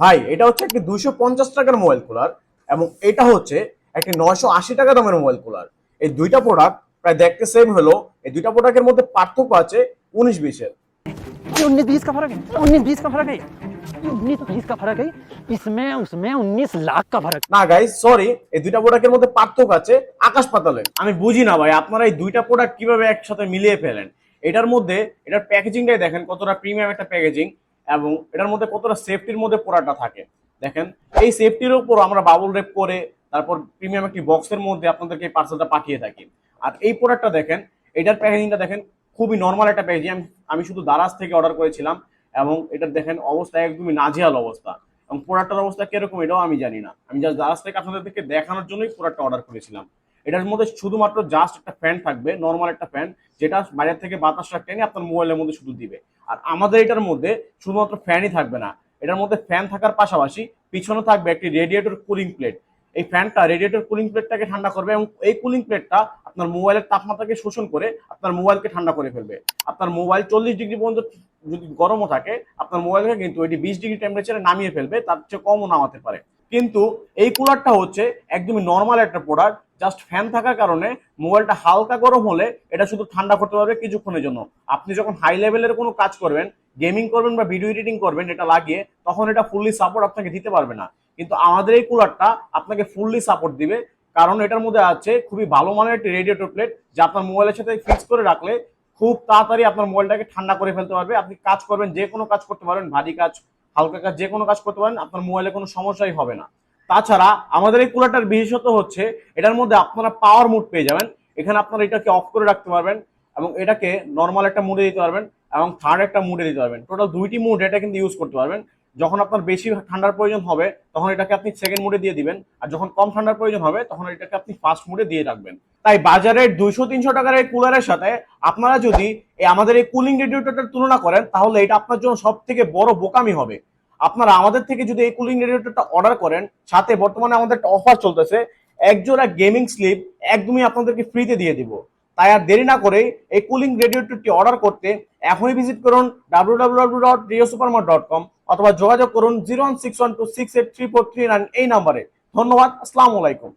ভাই এটা হচ্ছে একটি দুইশো পঞ্চাশ টাকার মোবাইল কুলার এবং এটা হচ্ছে একটি নয়শো আশি টাকা দামের মোবাইল কুলার এই দুইটা প্রোডাক্ট প্রায় দেখতে সেম হলো এই দুইটা প্রোডাক্টের মধ্যে পার্থক্য আছে উনিশ বিশের ये उन्नीस बीस का फर्क है उन्नीस बीस का फर्क है ये उन्नीस बीस का फर्क है इसमें उसमें उन्नीस लाख का फर्क না গাইজ সরি এই দুইটা প্রোডাক্টের মধ্যে পার্থক্য আছে আকাশ পাতালের আমি বুঝি না ভাই আপনারা এই দুইটা প্রোডাক্ট কিভাবে একসাথে মিলিয়ে ফেলেন এটার মধ্যে এটার প্যাকেজিংটাই দেখেন কতটা প্রিমিয়াম একটা প্যাকেজিং এবং এটার মধ্যে কতটা সেফটির মধ্যে প্রোডাক্টটা থাকে। দেখেন, এই সেফটির উপর আমরা বাবল রেপ করে, তারপর প্রিমিয়াম একটি বক্সের মধ্যে আপনাদেরকে এই পার্সেলটা পাঠিয়ে থাকি। আর এই প্রোডাক্টটা দেখেন, এটার প্যাকেজিংটা দেখেন, খুবই নর্মাল একটা প্যাকেজিং আমি আমি শুধু দারাজ থেকে অর্ডার করেছিলাম এবং এটার দেখেন অবস্থা একদমই নাজেহাল অবস্থা। এবং প্রোডাক্টের অবস্থা কীরকম এটাও আমি জানি না। আমি জাস্ট দারাজ থেকে আপনাদেরকে দেখানোর জন্যই প্রোডাক্টটা অর্ডার করেছিলাম। এটার মধ্যে শুধুমাত্র জাস্ট একটা ফ্যান থাকবে নর্মাল একটা ফ্যান যেটা বাইরে থেকে বাতাসটা টেনে আপনার মোবাইলের মধ্যে শুধু দিবে। আর আমাদের এটার মধ্যে শুধুমাত্র ফ্যানই থাকবে না, এটার মধ্যে ফ্যান থাকার পাশাপাশি পিছনে থাকবে একটি রেডিয়েটর কুলিং প্লেট এই ফ্যানটা রেডিয়েটর কুলিং প্লেটটাকে ঠান্ডা করবে এবং এই কুলিং প্লেটটা আপনার মোবাইলের তাপমাত্রাকে শোষণ করে আপনার মোবাইলকে ঠান্ডা করে ফেলবে। আপনার মোবাইল চল্লিশ ডিগ্রি পর্যন্ত যদি গরমও থাকে, আপনার মোবাইলকে কিন্তু এটি বিশ ডিগ্রি টেম্পারেচারে নামিয়ে ফেলবে, তার চেয়ে কমও নামাতে পারে। কিন্তু এই কুলারটা হচ্ছে একদমই নর্মাল একটা প্রোডাক্ট জাস্ট ফ্যান থাকার কারণে মোবাইলটা হালকা গরম হলে এটা শুধু ঠান্ডা করতে পারবে কিছুক্ষণের জন্য। আপনি যখন হাই লেভেলের কোনো কাজ করবেন গেমিং করবেন বা ভিডিও এডিটিং করবেন, এটা লাগিয়ে তখন এটা ফুললি সাপোর্ট আপনাকে দিতে পারবে না। কিন্তু আমাদের এই কুলারটা আপনাকে ফুললি সাপোর্ট দিবে। কারণ এটার মধ্যে আছে খুবই ভালো মানের একটি রেডিয়েটর প্লেট যা আপনার মোবাইলের সাথে ফিক্স করে রাখলে খুব তাড়াতাড়ি আপনার মোবাইলটাকে ঠান্ডা করে ফেলতে পারবে। আপনি কাজ করবেন, যে কোনো কাজ করতে পারবেন ভারী কাজ, হালকা কাজ, যে কোনো কাজ করতে পারেন, আপনার মোবাইলে কোনো সমস্যাই হবে না। তাছাড়া আমাদের এই কুলারটার বিশেষত হচ্ছে, এটার মধ্যে আপনারা পাওয়ার মুড পেয়ে যাবেন। এখানে আপনারা এটাকে অফ করে রাখতে পারবেন এবং এটাকে নর্মাল একটা মুডে দিতে পারবেন এবং থার্ড একটা মুডে দিতে পারবেন। টোটাল দুইটি মুড এটা কিন্তু ইউজ করতে পারবেন। যখন আপনার বেশি ঠান্ডার প্রয়োজন হবে, তখন এটাকে আপনি সেকেন্ড মুডে দিয়ে দিবেন। আর যখন কম ঠান্ডার প্রয়োজন হবে, তখন এটাকে আপনি ফার্স্ট মুডে দিয়ে রাখবেন। তাই বাজারের দুইশো, তিনশো টাকার এই কুলারের সাথে আপনারা যদি আমাদের এই কুলিং রেডিয়েটরটার তুলনা করেন, তাহলে এটা আপনার জন্য সব থেকে বড় বোকামি হবে। আপনারা আমাদের থেকে যদি এই কুলিং রেডিয়েটরটা অর্ডার করেন, সাথে বর্তমানে আমাদের একটা অফার চলতেছে, একজোড়া গেমিং স্লিপ একদমই আপনাদেরকে ফ্রিতে দিয়ে দিব। তাই আর দেরি না করে এই কুলিং রেডিয়েটরটি অর্ডার করতে এখনই ভিজিট করুন ডাব্লিউ ডট ডট কম অথবা যোগাযোগ করুন zero one six one two six eight three four three nine এই নাম্বারে ধন্যবাদ, আসসালামু আলাইকুম।